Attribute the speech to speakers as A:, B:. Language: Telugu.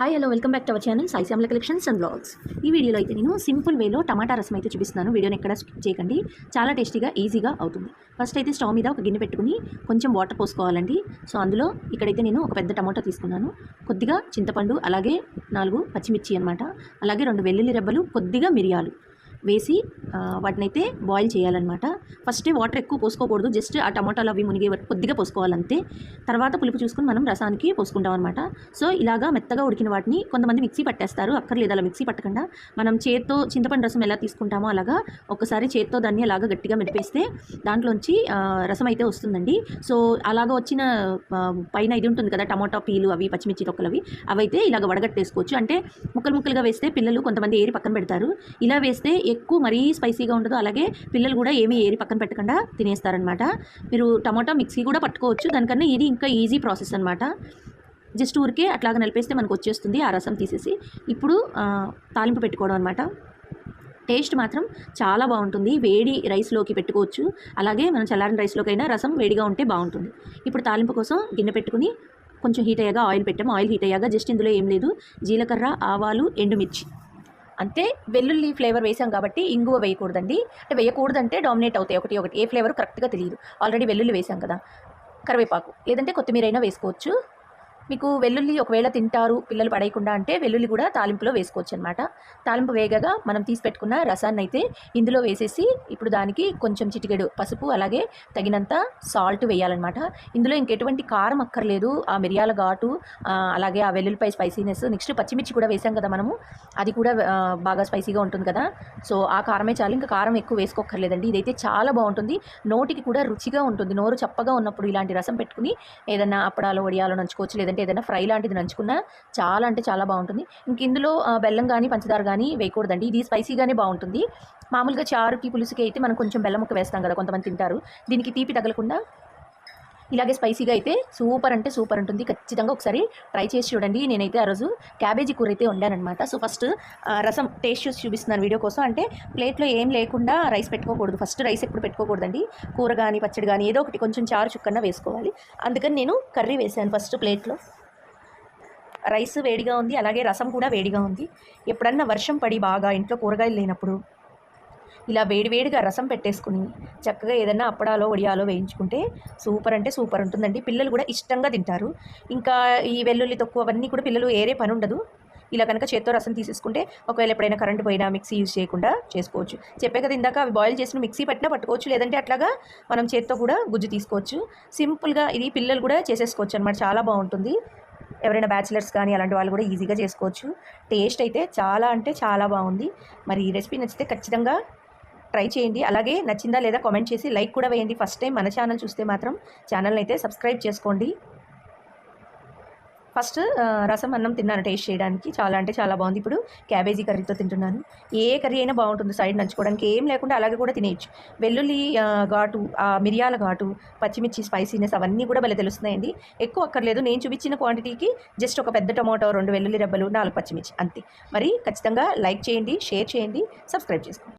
A: Hi hello welcome back to our channel Sai Shyamala collections and blogs ఈ వీడియోలో అయితే నేను సింపుల్ వేలో టమాటా రసం అయితే చూపిస్తున్నాను. వీడియోని ఎక్కడ స్కిప్ చేయకండి. చాలా టేస్టీగా ఈజీగా అవుతుంది. ఫస్ట్ అయితే స్టవ్ మీద ఒక గిన్నె పెట్టుకుని కొంచెం వాటర్ పోసుకోవాలండి. సో అందులో ఇక్కడైతే నేను ఒక పెద్ద టమాటా తీసుకున్నాను. కొద్దిగా చింతపండు అలాగే నాలుగు పచ్చిమిర్చి అనమాట అలాగే రెండు వెల్లుల్లి రెబ్బలు కొద్దిగా మిరియాలు. వేసి వాటిని వాటినైతే బాయిల్ చేయాలన్నమాట. ఫస్టే వాటర్ ఎక్కువ పోసుకోకూడదు. జస్ట్ ఆ టమాటాలు అవి మునిగే వరకు కొద్దిగా పోసుకోవాలంతే. తర్వాత పులుపు చూసుకుని మనం రసానికి పోసుకుంటాం అనమాట సో ఇలాగా మెత్తగా ఉడికిన వాటిని కొంతమంది మిక్సీ పట్టేస్తారు. అక్కర్లేదు అలా మిక్సీ పట్టకుండా. మనం చేత్తో చింతపండు రసం ఎలా తీసుకుంటామో అలాగా ఒకసారి చేత్తో దాన్ని అలాగా గట్టిగా మెరిపేస్తే దాంట్లోంచి రసం అయితే వస్తుందండి. సో అలాగా వచ్చిన పైన ఇది ఉంటుంది కదా టమాటా పీలు అవి పచ్చిమిర్చి తొక్కలు అవి అవైతే ఇలాగ వడగట్టేసుకోవచ్చు. అంటే ముక్కలు ముక్కలుగా వేస్తే పిల్లలు కొంతమంది ఏరి పక్కన పెడతారు. ఇలా వేస్తే ఎక్కువ మరీ స్పైసీగా ఉండదు. అలాగే పిల్లలు కూడా ఏమీ ఏరి పక్కన పెట్టకుండా తినేస్తారనమాట. మీరు టమాటా మిక్సీ కూడా పట్టుకోవచ్చు. దానికన్నా ఇది ఇంకా ఈజీ ప్రాసెస్ అనమాట. జస్ట్ ఊరికే అట్లాగా నలిపేస్తే మనకు వచ్చేస్తుంది. ఆ రసం తీసేసి ఇప్పుడు తాలింపు పెట్టుకోవడం అనమాట. టేస్ట్ మాత్రం చాలా బాగుంటుంది. వేడి రైస్లోకి పెట్టుకోవచ్చు. అలాగే మనం చల్లారిన రైస్లోకైనా రసం వేడిగా ఉంటే బాగుంటుంది. ఇప్పుడు తాలింపు కోసం గిన్నె పెట్టుకుని కొంచెం హీట్ అయ్యాక ఆయిల్ పెట్టాము. ఆయిల్ హీట్ అయ్యాక జస్ట్ ఇందులో ఏం లేదు. జీలకర్ర ఆవాలు ఎండుమిర్చి. అంటే వెల్లుల్లి ఫ్లేవర్ వేసాం కాబట్టి ఇంగువ వేయకూడదండి. అంటే వేయకూడదంటే డామినేట్ అవుతాయి ఒకటి ఒకటి. ఏ ఫ్లేవర్ కరెక్ట్గా తెలియదు ఆల్రెడీ వెల్లుల్లి వేసాం కదా. కరివేపాకు. లేదంటే కొత్తిమీర అయినా వేసుకోవచ్చు. మీకు వెల్లుల్లి ఒకవేళ తింటారు పిల్లలు పడేయకుండా అంటే వెల్లుల్లి కూడా తాలింపులో వేసుకోవచ్చు అనమాట తాలింపు వేగగా మనం తీసి పెట్టుకున్న రసాన్ని అయితే ఇందులో వేసేసి ఇప్పుడు దానికి కొంచెం చిటికెడు పసుపు అలాగే తగినంత సాల్ట్ వేయాలన్నమాట. ఇందులో ఇంకెటువంటి కారం అక్కర్లేదు. ఆ మిరియాల ఘాటు అలాగే ఆ వెల్లుల్లిపై స్పైసీనెస్ నెక్స్ట్ పచ్చిమిర్చి కూడా వేసాం కదా మనము. అది కూడా బాగా స్పైసీగా ఉంటుంది కదా. సో ఆ కారమే చాలు. ఇంకా కారం ఎక్కువ వేసుకోక్కర్లేదండి. ఇదైతే చాలా బాగుంటుంది. నోటికి కూడా రుచిగా ఉంటుంది. నోరు చప్పగా ఉన్నప్పుడు ఇలాంటి రసం పెట్టుకుని ఏదైనా అప్పడాలు వడియాలు నంచుకోవచ్చు లేదంటే ఏదైనా ఫ్రై లాంటిది నంచుకున్నా చాలా అంటే చాలా బాగుంటుంది. ఇంక ఇందులో బెల్లం కానీ పంచదార కానీ వేయకూడదండి. ఇది స్పైసీగానే బాగుంటుంది. మామూలుగా చారుకి పులుసుకి అయితే మనం కొంచెం బెల్లం ముక్క వేస్తాం కదా కొంతమంది తింటారు. దీనికి తీపి తగలకుండా ఇలాగే స్పైసీగా అయితే సూపర్ అంటే సూపర్ ఉంటుంది. ఖచ్చితంగా ఒకసారి ట్రై చేసి చూడండి. నేనైతే ఆ రోజు క్యాబేజీ కూర అయితే వండానమాట సో ఫస్ట్ రసం టేస్ట్ చూసి చూపిస్తున్నాను వీడియో కోసం. అంటే ప్లేట్లో ఏం లేకుండా రైస్ పెట్టుకోకూడదు. ఫస్ట్ రైస్ ఎప్పుడు పెట్టుకోకూడదండి. కూర కానీ పచ్చడి కానీ ఏదో ఒకటి కొంచెం చారు చుక్కన్న వేసుకోవాలి. అందుకని నేను కర్రీ వేసాను ఫస్ట్ ప్లేట్లో. రైస్ వేడిగా ఉంది. అలాగే రసం కూడా వేడిగా ఉంది. ఎప్పుడన్నా వర్షం పడి బాగా ఇంట్లో కూరగాయలు లేనప్పుడు ఇలా వేడివేడిగా రసం పెట్టేసుకుని చక్కగా ఏదైనా అప్పడాలో వడియాలో వేయించుకుంటే సూపర్ అంటే సూపర్ ఉంటుందండి. పిల్లలు కూడా ఇష్టంగా తింటారు. ఇంకా ఈ వెల్లుల్లి తక్కువ అవన్నీ కూడా పిల్లలు ఏరే పని ఉండదు. ఇలా కనుక చేత్తో రసం తీసేసుకుంటే ఒకవేళ ఎప్పుడైనా కరెంట్ పోయినా మిక్సీ యూజ్ చేయకుండా చేసుకోవచ్చు. చెప్పే కదా ఇందాక అవి బాయిల్ చేసిన మిక్సీ పట్టినా పట్టుకోవచ్చు. లేదంటే అట్లాగా మనం చేత్తో కూడా గుజ్జు తీసుకోవచ్చు. సింపుల్గా ఇది పిల్లలు కూడా చేసేసుకోవచ్చు అనమాట చాలా బాగుంటుంది. ఎవరైనా బ్యాచిలర్స్ కానీ అలాంటి వాళ్ళు కూడా ఈజీగా చేసుకోవచ్చు. టేస్ట్ అయితే చాలా అంటే చాలా బాగుంది. మరి ఈ రెసిపీ నచ్చితే ఖచ్చితంగా ట్రై చేయండి. అలాగే నచ్చిందా లేదా కామెంట్ చేసి లైక్ కూడా వేయండి. ఫస్ట్ టైం మన ఛానల్ చూస్తే మాత్రం ఛానల్ని అయితే సబ్స్క్రైబ్ చేసుకోండి. ఫస్ట్ రసం అన్నం తిన్నాను టేస్ట్ చేయడానికి. చాలా అంటే చాలా బాగుంది. ఇప్పుడు క్యాబేజీ కర్రీతో తింటున్నాను. ఏ కర్రీ అయినా బాగుంటుంది సైడ్ నంచుకోవడానికి. ఏం లేకుండా అలాగే కూడా తినేయచ్చు. వెల్లుల్లి ఘాటు ఆ మిరియాల ఘాటు పచ్చిమిర్చి స్పైసీనెస్ అవన్నీ కూడా భలే తెలుస్తున్నాయండి. ఎక్కువ అక్కర్లేదు. నేను చూపించిన క్వాంటిటీకి జస్ట్ ఒక పెద్ద టమాటో రెండు వెల్లుల్లి రెబ్బలు నాలుగు పచ్చిమిర్చి అంతే. మరి ఖచ్చితంగా లైక్ చేయండి షేర్ చేయండి సబ్స్క్రైబ్ చేసుకోండి.